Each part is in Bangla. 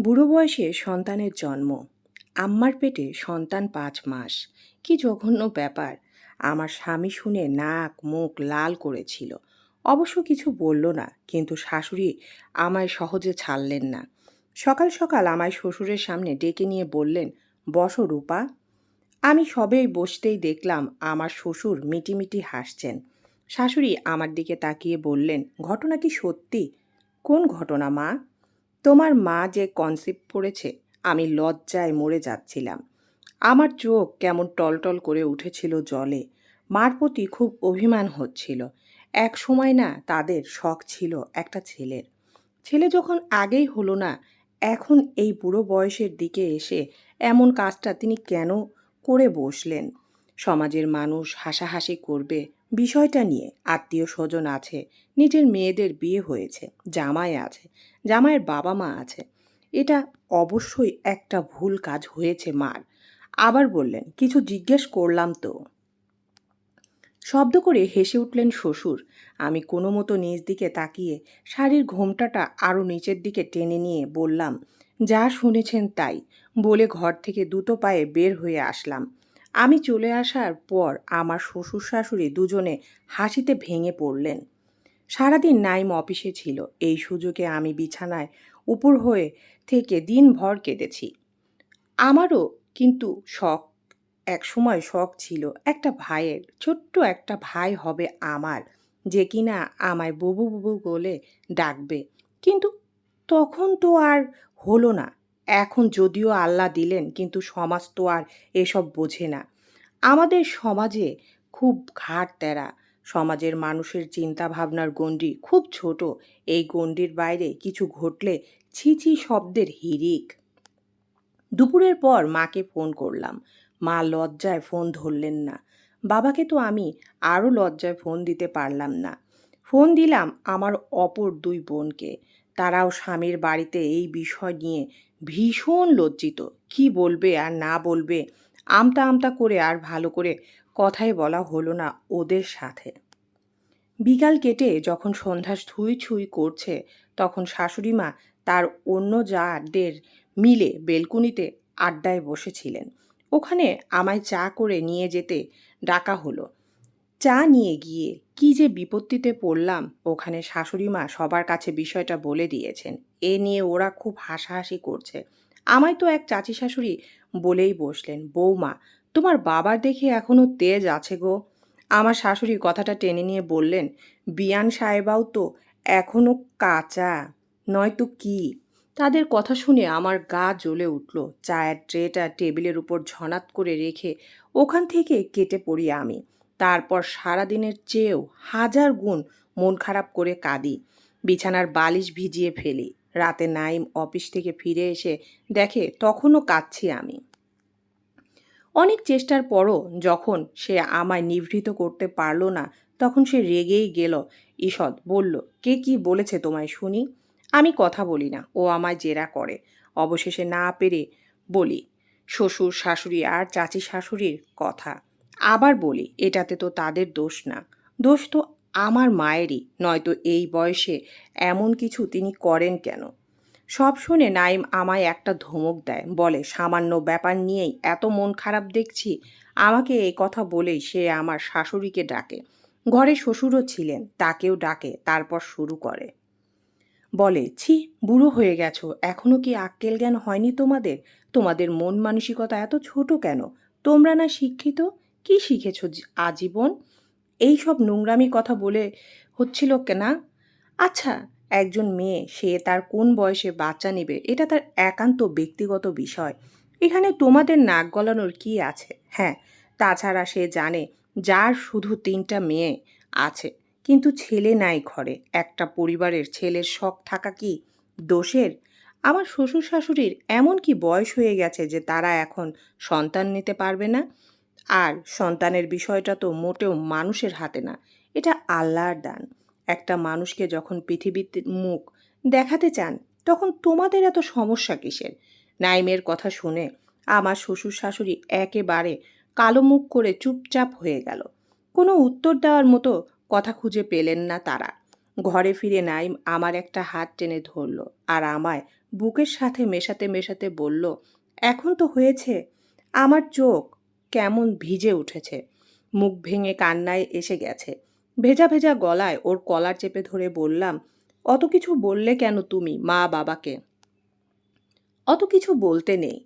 বুড়ো বয়সে সন্তানের জন্ম। আম্মার পেটে সন্তান পাঁচ মাস। কি জঘন্য ব্যাপার। আমার স্বামী শুনে নাক, মুখ লাল করেছিল। অবশ্য কিছু বলল না, কিন্তু শাশুড়ি আমায় সহজে ছাড়লেন না। সকাল সকাল আমায় শ্বশুরের সামনে ডেকে নিয়ে বললেন, বসো রূপা। আমি সবেই বসতেই দেখলাম আমার শ্বশুর মিটিমিটি হাসছেন। শাশুড়ি আমার দিকে তাকিয়ে বললেন, ঘটনা কি সত্যি? কোন ঘটনা মা? তোমার মা যে কনসেপ্ট পড়েছে আমি লজ্জায় মরে যাচ্ছিলাম। আমার চোখ কেমন টলটল করে উঠেছিল জলে। মার প্রতি খুব অভিমান হচ্ছিল। এক সময় না তাদের শখ ছিল একটা ছেলের। ছেলে যখন আগেই হলো না, এখন এই বুড়ো বয়সের দিকে এসে এমন কাজটা তিনি কেন করে বসলেন? সমাজের মানুষ হাসাহাসি করবে বিষয়টা নিয়ে আত্মীয় স্বজন আছে, নিজের মেয়েদের বিয়ে হয়েছে, জামাই আছে, জামাইয়ের বাবা মা আছে। এটা অবশ্যই একটা ভুল কাজ হয়েছে মার। আবার বললেন, কিছু জিজ্ঞেস করলাম তো। শব্দ করে হেসে উঠলেন শ্বশুর। আমি কোনো মতো নিচ দিকে তাকিয়ে শাড়ির ঘোমটাটা আরও নিচের দিকে টেনে নিয়ে বললাম, যা শুনেছেন তাই। বলে ঘর থেকে দুটো পায়ে বের হয়ে আসলাম। আমি চলে আসার পর আমার শ্বশুর শাশুড়ি দুজনে হাসিতে ভেঙে পড়লেন। সারাদিন নাইম অফিসে ছিল। এই সুযোগে আমি বিছানায় উপর হয়ে থেকে দিনভর কেটেছি আমারও কিন্তু শখ এক সময় শখ ছিল। একটা ভাইয়ের, ছোট্ট একটা ভাই হবে আমার, যে কিনা আমায় বুবু বুবু বলে ডাকবে। কিন্তু তখন তো আর হলো না। এখন যদিও আল্লাহ দিলেন, কিন্তু সমাজ তো আর এসব বোঝে না। আমাদের সমাজে খুব ঘাট তেরা সমাজের মানুষের চিন্তা ভাবনার গণ্ডি খুব ছোট। এই গণ্ডির বাইরে কিছু ঘটলে ছিছি শব্দের হিরিক দুপুরের পর মাকে ফোন করলাম। মা লজ্জায় ফোন ধরলেন না। বাবাকে তো আমি আরও লজ্জায় ফোন দিতে পারলাম না। ফোন দিলাম আমার অপর দুই বোনকে। তারাও স্বামীর বাড়িতে এই বিষয় নিয়ে ভীষণ লজ্জিত। কি বলবে আর না বলবে? আমতা আমতা করে আর ভালো করে কথাই বলা হলো না ওদের সাথে। বিকাল কেটে যখন সন্ধ্যা ছুঁই ছুঁই করছে, তখন শাশুড়ি মা তার অন্য জাদের মিলে বেলকুনিতে আড্ডায় বসেছিলেন। ওখানে আমায় চা করে নিয়ে যেতে ডাকা হলো। চা নিয়ে গিয়ে কি যে বিপত্তিতে পড়লাম, ওখানে শাশুড়ি মা সবার কাছে বিষয়টা বলে দিয়েছেন। এ নিয়ে ওরা খুব হাসাহাসি করছে। আমায় তো এক চাচি শাশুড়ি বলেই বসলেন, বৌমা, তোমার বাবার দেখে এখনও তেজ আছে গো। আমার শাশুড়ি কথাটা টেনে নিয়ে বললেন, বিয়ান সাহেবাও তো এখনও কাঁচা, নয়তো কি? তাদের কথা শুনে আমার গা জ্বলে উঠল। চায়ের ট্রেটা টেবিলের উপর ঝনাত করে রেখে ওখান থেকে কেটে পড়ি আমি। তারপর সারাদিনের চেয়েও হাজার গুণ মন খারাপ করে কাঁদি। বিছানার বালিশ ভিজিয়ে ফেলি। রাতে নাইম অফিস থেকে ফিরে এসে দেখে তখনও কাঁদছি আমি। অনেক চেষ্টার পরও যখন সে আমায় নিভৃত করতে পারল না, তখন সে রেগেই গেল। ঈষৎ বলল, কে কি বলেছে তোমায় শুনি? আমি কথা বলি না, ও আমায় জেরা করে। অবশেষে না পেরে বলি, শ্বশুর শাশুড়ি আর চাচি শাশুড়ির কথা। আবার বলি, এটাতে তো তাদের দোষ না। দোষ তো আমার মায়েরই, নয়তো এই বয়সে এমন কিছু তিনি করেন কেন? সব শুনে নাইম আমায় একটা ধমক দেয়, বলে, সামান্য ব্যাপার নিয়েই এত মন খারাপ দেখছি। আমাকে এই কথা বলেই সে আমার শাশুড়িকে ডাকে। ঘরে শ্বশুরও ছিলেন, তাকেও ডাকে, তারপর শুরু করে। বলে, ছি, বুড়ো হয়ে গেছো এখনও কি আক্কেল জ্ঞান হয়নি তোমাদের? তোমাদের মন মানসিকতা এত ছোট কেন? তোমরা না শিক্ষিত? কি শিখেছ আজীবন? এই সব নোংরামি কথা বলে হচ্ছিল কেনা? আচ্ছা একজন মেয়ে, সে তার কোন বয়সে বাচ্চা নেবে? এটা তার একান্ত ব্যক্তিগত বিষয়। এখানে তোমাদের নাক গলানোর কি আছে? হ্যাঁ তাছাড়া সে জানে যার শুধু তিনটা মেয়ে আছে, কিন্তু ছেলে নাই ঘরে। একটা পরিবারের ছেলের শখ থাকা কি দোষের? আমার শ্বশুর শাশুড়ির এমন কি বয়স হয়ে গেছে যে তারা এখন সন্তান নিতে পারবে না? আর সন্তানের বিষয়টা তো মোটেও মানুষের হাতে না, এটা আল্লাহর দান। একটা মানুষকে যখন পৃথিবীতে মুখ দেখাতে চান, তখন তোমাদের এত সমস্যা কিসের? নাইমের কথা শুনে আমার শ্বশুর শাশুড়ি একেবারে কালো মুখ করে চুপচাপ হয়ে গেল। কোনো উত্তর দেওয়ার মতো কথা খুঁজে পেলেন না তারা। ঘরে ফিরে নাইম আমার একটা হাত টেনে ধরল আর আমায় বুকের সাথে মেশাতে মেশাতে বলল, এখন তো হয়েছে। আমার চোখ কেমন ভিজে উঠেছে। মুখ ভেঙে কান্নায় এসে গেছে। ভেজা ভেজা গলায় ওর কলার চেপে ধরে বললাম, অত কিছু বললে কেন তুমি, মা বাবাকে? অত কিছু বলতে নেই,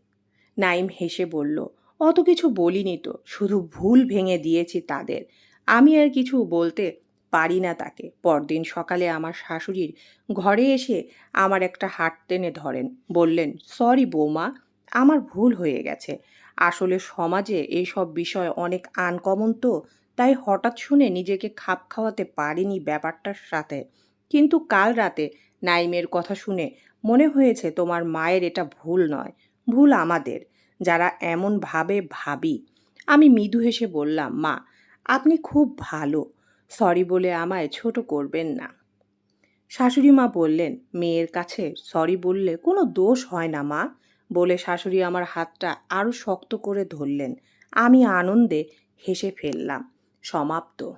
নাইম হেসে বলল। অত কিছু বলিনি তো, শুধু ভুল ভেঙে দিয়েছি তাদের। আমি আর কিছু বলতে পারি না তাকে। পরদিন সকালে আমার শাশুড়ির ঘরে এসে আমার একটা হাট টেনে ধরেন। বললেন, সরি বৌমা, আমার ভুল হয়ে গেছে। আসলে সমাজে এইসব বিষয় অনেক আনকমন তো, তাই হঠাৎ শুনে নিজেকে খাপ খাওয়াতে পারিনি ব্যাপারটার সাথে। কিন্তু কাল রাতে নাইমের কথা শুনে মনে হয়েছে তোমার মায়ের এটা ভুল নয়, ভুল আমাদের, যারা এমন ভাবে। ভাবি আমি মৃদু হেসে বললাম, মা, আপনি খুব ভালো সরি বলে আমায় ছোট করবেন না। শাশুড়ি মা বললেন, মেয়ের কাছে সরি বললে কোনো দোষ হয় না মা বলে শাশুড়ি আমার হাতটা আরও শক্ত করে ধরলেন। আমি আনন্দে হেসে ফেললাম। সমাপ্ত।